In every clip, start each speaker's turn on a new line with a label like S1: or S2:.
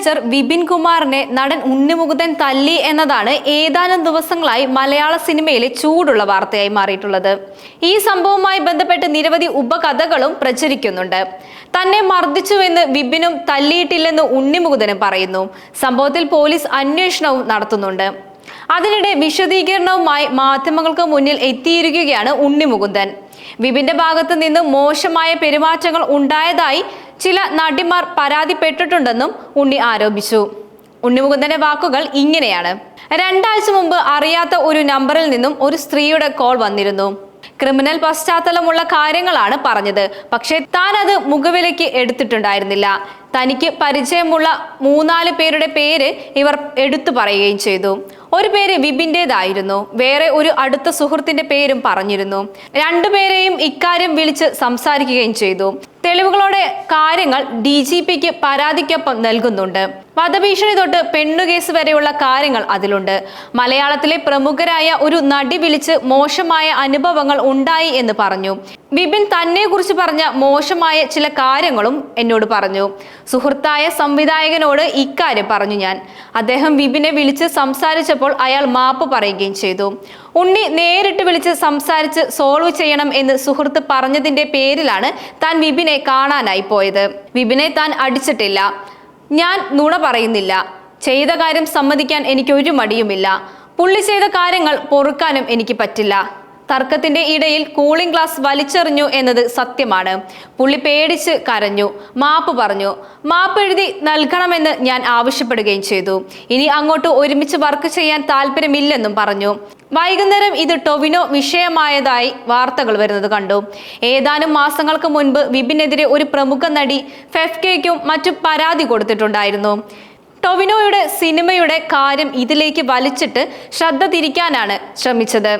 S1: Teenager Vipin കുമാറിനെ നടൻ ഉണ്ണിമുകുതൻ തല്ലി എന്നതാണ് ഏതാനും ദിവസങ്ങളായി മലയാള സിനിമയിലെ ചൂടുള്ള വാർത്തയായി മാറിയിട്ടുള്ളത്. ഈ സംഭവവുമായി ബന്ധപ്പെട്ട് നിരവധി ഉപകഥകളും പ്രചരിക്കുന്നുണ്ട്. തന്നെ മർദ്ദിച്ചുവെന്ന് വിപിനും തല്ലിയിട്ടില്ലെന്ന് ഉണ്ണിമുകുതനും പറയുന്നു. സംഭവത്തിൽ പോലീസ് അന്വേഷണവും നടത്തുന്നുണ്ട്. അതിനിടെ വിശദീകരണവുമായി മാധ്യമങ്ങൾക്ക് മുന്നിൽ എത്തിയിരിക്കുകയാണ് ഉണ്ണിമുകുന്ദൻ. വിപിന്റെ ഭാഗത്ത് നിന്ന് മോശമായ പെരുമാറ്റങ്ങൾ ഉണ്ടായതായി ചില നടിമാർ പരാതിപ്പെട്ടിട്ടുണ്ടെന്നും ഉണ്ണി ആരോപിച്ചു. ഉണ്ണിമുകുന്ദന്റെ വാക്കുകൾ ഇങ്ങനെയാണ്. രണ്ടാഴ്ച മുമ്പ് അറിയാത്ത ഒരു നമ്പറിൽ നിന്നും ഒരു സ്ത്രീയുടെ കോൾ വന്നിരുന്നു. ക്രിമിനൽ പശ്ചാത്തലമുള്ള കാര്യങ്ങളാണ് പറഞ്ഞത്. പക്ഷേ താൻ അത് മുഖവിലയ്ക്ക് എടുത്തിട്ടുണ്ടായിരുന്നില്ല. തനിക്ക് പരിചയമുള്ള മൂന്നാൽ പേരുടെ പേര് ഇവർ എടുത്തു പറയുകയും ചെയ്തു. ഒരു പേര് വിപിന്റെതായിരുന്നു വേറെ ഒരു അടുത്ത സുഹൃത്തിന്റെ പേരും പറഞ്ഞിരുന്നു. രണ്ടുപേരെയും ഇക്കാര്യം വിളിച്ച് സംസാരിക്കുകയും ചെയ്തു. തെളിവുകളോടെ കാര്യങ്ങൾ ഡി ജി പിക്ക് പരാതിക്കൊപ്പം നൽകുന്നുണ്ട്. വധഭീഷണി തൊട്ട് പെണ്ണുകേസ് വരെയുള്ള കാര്യങ്ങൾ അതിലുണ്ട്. മലയാളത്തിലെ പ്രമുഖരായ ഒരു നടി വിളിച്ച് മോശമായ അനുഭവങ്ങൾ ഉണ്ടായി എന്ന് പറഞ്ഞു. വിപിൻ തന്നെ കുറിച്ച് പറഞ്ഞ മോശമായ ചില കാര്യങ്ങളും എന്നോട് പറഞ്ഞു. സുഹൃത്തായ സംവിധായകനോട് ഇക്കാര്യം പറഞ്ഞു ഞാൻ. അദ്ദേഹം വിപിനെ വിളിച്ച് സംസാരിച്ചപ്പോൾ അയാൾ മാപ്പ് പറയുകയും ചെയ്തു. ഉണ്ണി നേരിട്ട് വിളിച്ച് സംസാരിച്ച് സോൾവ് ചെയ്യണം എന്ന് സുഹൃത്ത് പറഞ്ഞതിന്റെ പേരിലാണ് താൻ വിപിനെ കാണാനായി പോയത്. വിപിനെ താൻ അടിച്ചിട്ടില്ല. ഞാൻ നുണ പറയുന്നില്ല. ചെയ്ത കാര്യം സമ്മതിക്കാൻ എനിക്ക് ഒരു മടിയുമില്ല. പുള്ളി ചെയ്ത കാര്യങ്ങൾ പൊറുക്കാനും എനിക്ക് പറ്റില്ല. തർക്കത്തിന്റെ ഇടയിൽ കൂളിംഗ് ഗ്ലാസ് വലിച്ചെറിഞ്ഞു എന്നത് സത്യമാണ്. പുള്ളി പേടിച്ച് കരഞ്ഞു. മാപ്പ് പറഞ്ഞു. മാപ്പ് എഴുതി നൽകണമെന്ന് ഞാൻ ആവശ്യപ്പെടുകയും ചെയ്തു. ഇനി അങ്ങോട്ട് ഒരുമിച്ച് വർക്ക് ചെയ്യാൻ താല്പര്യമില്ലെന്നും പറഞ്ഞു. വൈകുന്നേരം ഇത് ടൊവിനോ വിഷയമായതായി വാർത്തകൾ വരുന്നത് കണ്ടു. ഏതാനും മാസങ്ങൾക്ക് മുൻപ് വിപിനെതിരെ ഒരു പ്രമുഖ നടി ഫെഫ്കയ്ക്കും മറ്റു പരാതി കൊടുത്തിട്ടുണ്ടായിരുന്നു. ടൊവിനോയുടെ സിനിമയുടെ കാര്യം ഇതിലേക്ക് വലിച്ചിട്ട് ശ്രദ്ധ തിരിക്കാനാണ് ശ്രമിച്ചത്.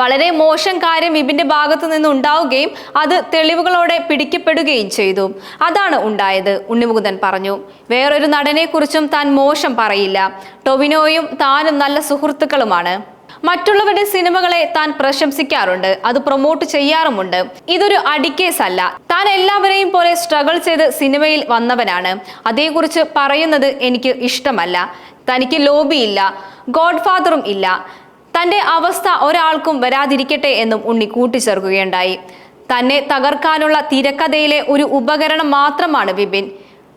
S1: വളരെ മോശം കാര്യം വിപിന്റെ ഭാഗത്തു നിന്ന് ഉണ്ടാവുകയും അത് തെളിവുകളോടെ പിടിക്കപ്പെടുകയും ചെയ്തു. അതാണ് ഉണ്ടായത് ഉണ്ണിമുകുന്ദൻ പറഞ്ഞു. വേറൊരു നടനെ കുറിച്ചും താൻ മോശം പറയില്ല. ടൊവിനോയും താനും നല്ല സുഹൃത്തുക്കളുമാണ്. മറ്റുള്ളവരുടെ സിനിമകളെ താൻ പ്രശംസിക്കാറുണ്ട്. അത് പ്രൊമോട്ട് ചെയ്യാറുമുണ്ട്. ഇതൊരു അടിക്കേസ് അല്ല താൻ എല്ലാവരെയും പോലെ സ്ട്രഗിൾ ചെയ്ത് സിനിമയിൽ വന്നവനാണ്. അതേക്കുറിച്ച് പറയുന്നത് എനിക്ക് ഇഷ്ടമല്ല. തനിക്ക് ലോബിയില്ല ഗോഡ്ഫാദറും ഇല്ല. തന്റെ അവസ്ഥ ഒരാൾക്കും വരാതിരിക്കട്ടെ എന്നും ഉണ്ണി കൂട്ടിച്ചേർക്കുകയുണ്ടായി. തന്നെ തകർക്കാനുള്ള തിരക്കഥയിലെ ഒരു ഉപകരണം മാത്രമാണ് വിപിൻ.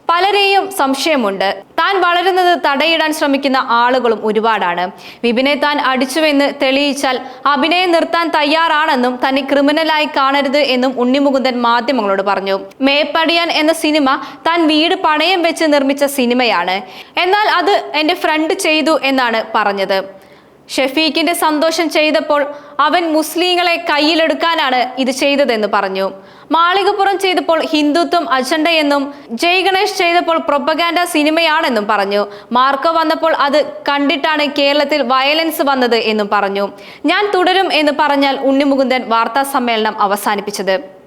S1: പലരെയും സംശയമുണ്ട്. താൻ വളരുന്നത് തടയിടാൻ ശ്രമിക്കുന്ന ആളുകളും ഒരുപാടാണ്. വിപിനെ താൻ അടിച്ചുവെന്ന് തെളിയിച്ചാൽ അഭിനയം നിർത്താൻ തയ്യാറാണെന്നും തന്നെ ക്രിമിനലായി കാണരുത് എന്നും ഉണ്ണിമുകുന്ദൻ മാധ്യമങ്ങളോട് പറഞ്ഞു. മേപ്പടിയാൻ എന്ന സിനിമ താൻ വീട് പണയം വെച്ച് നിർമ്മിച്ച സിനിമയാണ്. എന്നാൽ അത് എന്റെ ഫ്രണ്ട് ചെയ്തു എന്നാണ് പറഞ്ഞത്. ഷെഫീഖിന്റെ സന്തോഷം ചെയ്തപ്പോൾ അവൻ മുസ്ലിങ്ങളെ കയ്യിലെടുക്കാനാണ് ഇത് ചെയ്തതെന്ന് പറഞ്ഞു. മാളികപ്പുറം ചെയ്തപ്പോൾ ഹിന്ദുത്വം അജണ്ടയെന്നും ജയ് ഗണേഷ് ചെയ്തപ്പോൾ പ്രൊപ്പഗാൻഡ സിനിമയാണെന്നും പറഞ്ഞു. മാർക്കോ വന്നപ്പോൾ അത് കണ്ടിട്ടാണ് കേരളത്തിൽ വയലൻസ് വന്നത് എന്നും പറഞ്ഞു. ഞാൻ തുടരും എന്ന് പറഞ്ഞാൽ ഉണ്ണിമുകുന്ദൻ വാർത്താ സമ്മേളനം അവസാനിപ്പിച്ചത്.